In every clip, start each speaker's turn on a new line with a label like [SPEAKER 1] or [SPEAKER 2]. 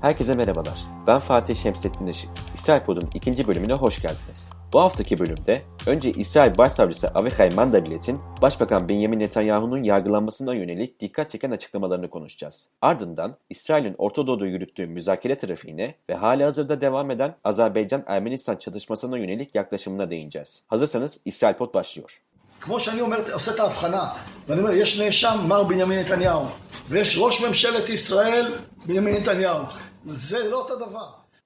[SPEAKER 1] Herkese merhabalar. Ben Fatih Şemsettin Işık. İsrail Pod'un ikinci bölümüne hoş geldiniz. Bu haftaki bölümde önce İsrail Başsavcısı Avichai Mandelblatt'in Başbakan Benjamin Netanyahu'nun yargılanmasına yönelik dikkat çeken açıklamalarını konuşacağız. Ardından İsrail'in Orta Doğu'da yürüttüğü müzakere trafiğine ve hali hazırda devam eden Azerbaycan-Ermenistan çatışmasına yönelik yaklaşımına değineceğiz. Hazırsanız İsrail Pod başlıyor.
[SPEAKER 2] כמו שאני אומר, עושה את ההבחנה, ואני אומר, יש נאשם מר בנימין נתניהו, ויש ראש ממשלת ישראל בנימין נתניהו.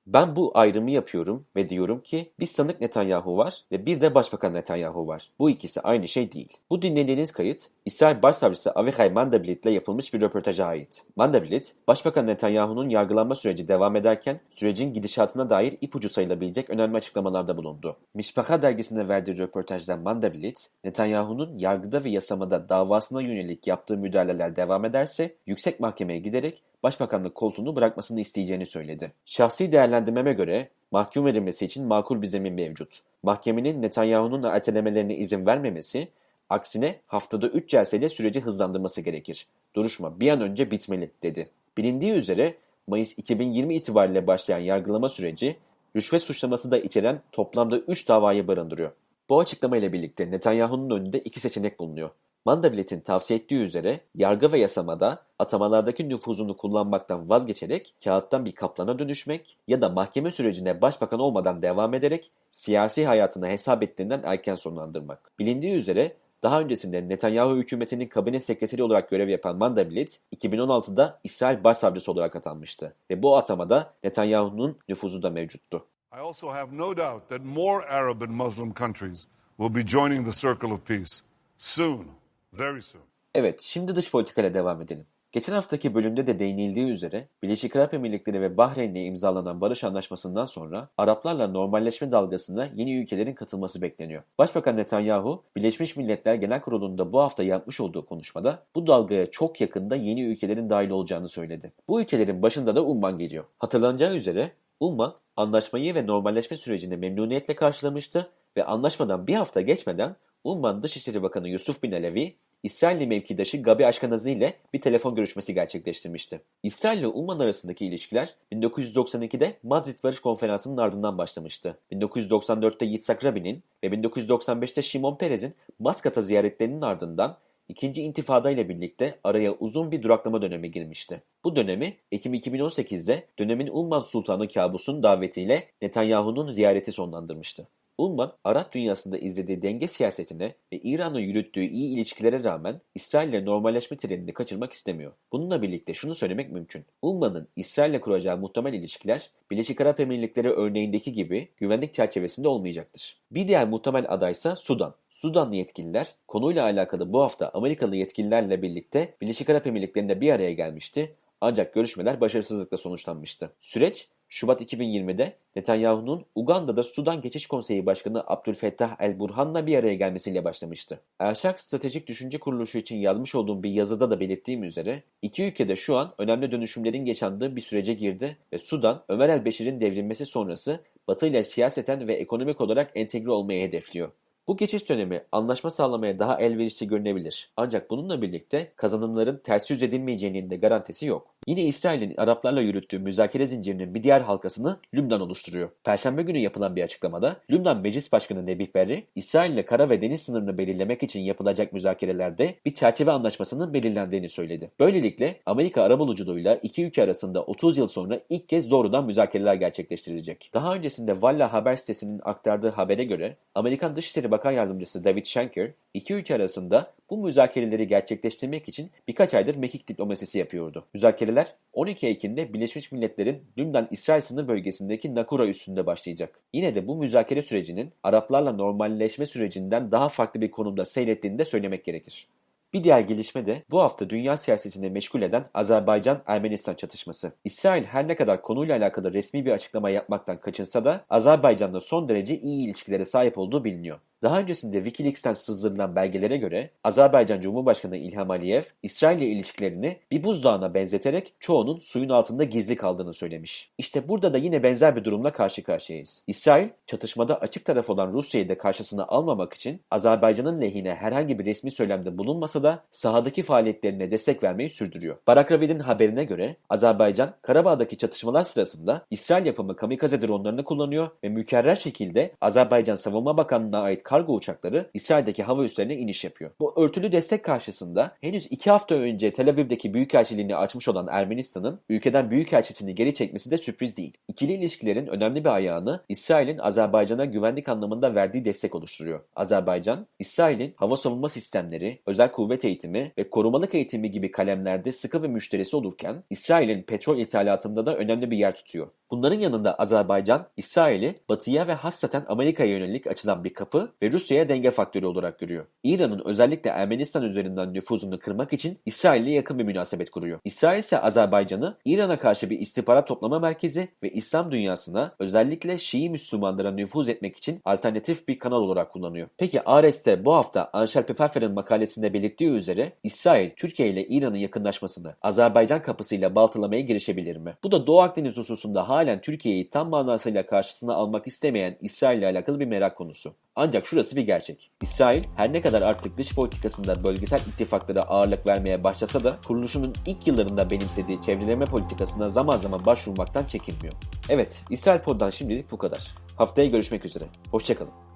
[SPEAKER 1] ben bu ayrımı yapıyorum ve diyorum ki bir sanık Netanyahu var ve bir de Başbakan Netanyahu var. Bu ikisi aynı şey değil. Bu dinlediğiniz kayıt İsrail Başsavcısı Avichai Mandelblit ile yapılmış bir röportaja ait. Mandelblit, Başbakan Netanyahu'nun yargılanma süreci devam ederken sürecin gidişatına dair ipucu sayılabilecek önemli açıklamalarda bulundu. Mişpaha dergisine verdiği röportajda Mandelblit, Netanyahu'nun yargıda ve yasamada davasına yönelik yaptığı müdahaleler devam ederse yüksek mahkemeye giderek başbakanlık koltuğunu bırakmasını isteyeceğini söyledi. Şahsi değerlendirmeme göre mahkum edilmesi için makul bir zemin mevcut. Mahkemenin Netanyahu'nun ertelemelerine izin vermemesi, aksine haftada 3 celseyle süreci hızlandırması gerekir. Duruşma bir an önce bitmeli, dedi. Bilindiği üzere Mayıs 2020 itibariyle başlayan yargılama süreci, rüşvet suçlaması da içeren toplamda 3 davayı barındırıyor. Bu açıklama ile birlikte Netanyahu'nun önünde iki seçenek bulunuyor. Mandelblatt'in tavsiye ettiği üzere yargı ve yasamada atamalardaki nüfuzunu kullanmaktan vazgeçerek kağıttan bir kaplana dönüşmek ya da mahkeme sürecine başbakan olmadan devam ederek siyasi hayatını hesap ettiğinden erken sonlandırmak. Bilindiği üzere daha öncesinde Netanyahu hükümetinin kabine sekreteri olarak görev yapan Mandelblatt, 2016'da İsrail Başsavcısı olarak atanmıştı ve bu atamada Netanyahu'nun nüfuzu da mevcuttu.
[SPEAKER 3] I also have no doubt that more Arab and Muslim countries will be joining the circle of peace soon, very soon.
[SPEAKER 1] Evet, şimdi dış politikayla devam edelim. Geçen haftaki bölümde de değinildiği üzere Birleşik Arap Emirlikleri ve Bahreyn'le imzalanan barış anlaşmasından sonra Araplarla normalleşme dalgasına yeni ülkelerin katılması bekleniyor. Başbakan Netanyahu, Birleşmiş Milletler Genel Kurulu'nda bu hafta yapmış olduğu konuşmada bu dalgaya çok yakında yeni ülkelerin dahil olacağını söyledi. Bu ülkelerin başında da Umman geliyor. Hatırlanacağı üzere Umman anlaşmayı ve normalleşme sürecini memnuniyetle karşılamıştı ve anlaşmadan bir hafta geçmeden Umman Dışişleri Bakanı Yusuf Bin Alevi İsrailli mevkidaşı Gabi Ashkenazi ile bir telefon görüşmesi gerçekleştirmişti. İsrail ile Umman arasındaki ilişkiler 1992'de Madrid Barış Konferansı'nın ardından başlamıştı. 1994'te Yitzhak Rabin'in ve 1995'te Şimon Perez'in Maskat'a ziyaretlerinin ardından İkinci intifada ile birlikte araya uzun bir duraklama dönemi girmişti. Bu dönemi Ekim 2018'de dönemin Umman Sultanı Kabus'un davetiyle Netanyahu'nun ziyareti sonlandırmıştı. Ulman, Arap dünyasında izlediği denge siyasetine ve İran'la yürüttüğü iyi ilişkilere rağmen İsrail ile normalleşme trenini kaçırmak istemiyor. Bununla birlikte şunu söylemek mümkün. Ulman'ın İsrail ile kuracağı muhtemel ilişkiler Birleşik Arap Emirlikleri örneğindeki gibi güvenlik çerçevesinde olmayacaktır. Bir diğer muhtemel adaysa Sudan. Sudanlı yetkililer konuyla alakalı bu hafta Amerikalı yetkililerle birlikte Birleşik Arap Emirlikleri'nde bir araya gelmişti ancak görüşmeler başarısızlıkla sonuçlanmıştı. Süreç Şubat 2020'de Netanyahu'nun Uganda'da Sudan Geçiş Konseyi Başkanı Abdülfettah El-Burhan'la bir araya gelmesiyle başlamıştı. Erşak Stratejik Düşünce Kuruluşu için yazmış olduğum bir yazıda da belirttiğim üzere iki ülkede şu an önemli dönüşümlerin yaşandığı bir sürece girdi ve Sudan, Ömer el-Beşir'in devrilmesi sonrası Batı ile siyaseten ve ekonomik olarak entegre olmayı hedefliyor. Bu geçiş dönemi anlaşma sağlamaya daha elverişli görünebilir. Ancak bununla birlikte kazanımların ters yüz edilmeyeceğinin de garantisi yok. Yine İsrail'in Araplarla yürüttüğü müzakere zincirinin bir diğer halkasını Lübnan oluşturuyor. Perşembe günü yapılan bir açıklamada Lübnan Meclis Başkanı Nebih Berri, İsrail ile kara ve deniz sınırını belirlemek için yapılacak müzakerelerde bir çerçeve anlaşmasının belirlendiğini söyledi. Böylelikle Amerika arabuluculuğuyla iki ülke arasında 30 yıl sonra ilk kez doğrudan müzakereler gerçekleştirilecek. Daha öncesinde Valla haber sitesinin aktardığı habere göre Amerikan Dışişleri Bakan Yardımcısı David Shanker, iki ülke arasında bu müzakereleri gerçekleştirmek için birkaç aydır mekik diplomasisi yapıyordu. Müzakereler 12 Ekim'de Birleşmiş Milletler'in Lübnan-İsrail sınır bölgesindeki Nakura üssünde başlayacak. Yine de bu müzakere sürecinin Araplarla normalleşme sürecinden daha farklı bir konumda seyrettiğini de söylemek gerekir. Bir diğer gelişme de bu hafta dünya siyasetini meşgul eden Azerbaycan-Ermenistan çatışması. İsrail her ne kadar konuyla alakalı resmi bir açıklama yapmaktan kaçınsa da Azerbaycan'la son derece iyi ilişkilere sahip olduğu biliniyor. Daha öncesinde Wikileaks'ten sızdırılan belgelere göre Azerbaycan Cumhurbaşkanı İlham Aliyev, İsrail ile ilişkilerini bir buzdağına benzeterek çoğunun suyun altında gizli kaldığını söylemiş. İşte burada da yine benzer bir durumla karşı karşıyayız. İsrail, çatışmada açık taraf olan Rusya'yı da karşısına almamak için Azerbaycan'ın lehine herhangi bir resmi söylemde bulunmasa da sahadaki faaliyetlerine destek vermeyi sürdürüyor. Barak Ravid'in haberine göre Azerbaycan, Karabağ'daki çatışmalar sırasında İsrail yapımı kamikaze dronlarını kullanıyor ve mükerrer şekilde Azerbaycan Savunma Bakanlığı'na ait kargo uçakları İsrail'deki hava üslerine iniş yapıyor. Bu örtülü destek karşısında henüz iki hafta önce Tel Aviv'deki büyükelçiliğini açmış olan Ermenistan'ın ülkeden büyükelçisini geri çekmesi de sürpriz değil. İkili ilişkilerin önemli bir ayağını İsrail'in Azerbaycan'a güvenlik anlamında verdiği destek oluşturuyor. Azerbaycan, İsrail'in hava savunma sistemleri, özel kuvvet eğitimi ve korumalık eğitimi gibi kalemlerde sıkı ve müşterisi olurken İsrail'in petrol ithalatında da önemli bir yer tutuyor. Bunların yanında Azerbaycan, İsrail'i batıya ve hassaten Amerika'ya yönelik açılan bir kapı ve Rusya'ya denge faktörü olarak görüyor. İran'ın özellikle Ermenistan üzerinden nüfuzunu kırmak için İsrail'le yakın bir münasebet kuruyor. İsrail ise Azerbaycan'ı İran'a karşı bir istihbarat toplama merkezi ve İslam dünyasına özellikle Şii Müslümanlara nüfuz etmek için alternatif bir kanal olarak kullanıyor. Peki Ares'te bu hafta Anşel Pfeffer'in makalesinde belirttiği üzere İsrail, Türkiye ile İran'ın yakınlaşmasını Azerbaycan kapısıyla baltalamaya girişebilir mi? Bu da Doğu Akdeniz hususunda halen Türkiye'yi tam manasıyla karşısına almak istemeyen İsrail ile alakalı bir merak konusu. Ancak şurası bir gerçek. İsrail her ne kadar artık dış politikasında bölgesel ittifaklara ağırlık vermeye başlasa da kuruluşunun ilk yıllarında benimsediği çevreleme politikasına zaman zaman başvurmaktan çekinmiyor. Evet, İsrail Pod'dan şimdilik bu kadar. Haftaya görüşmek üzere. Hoşçakalın.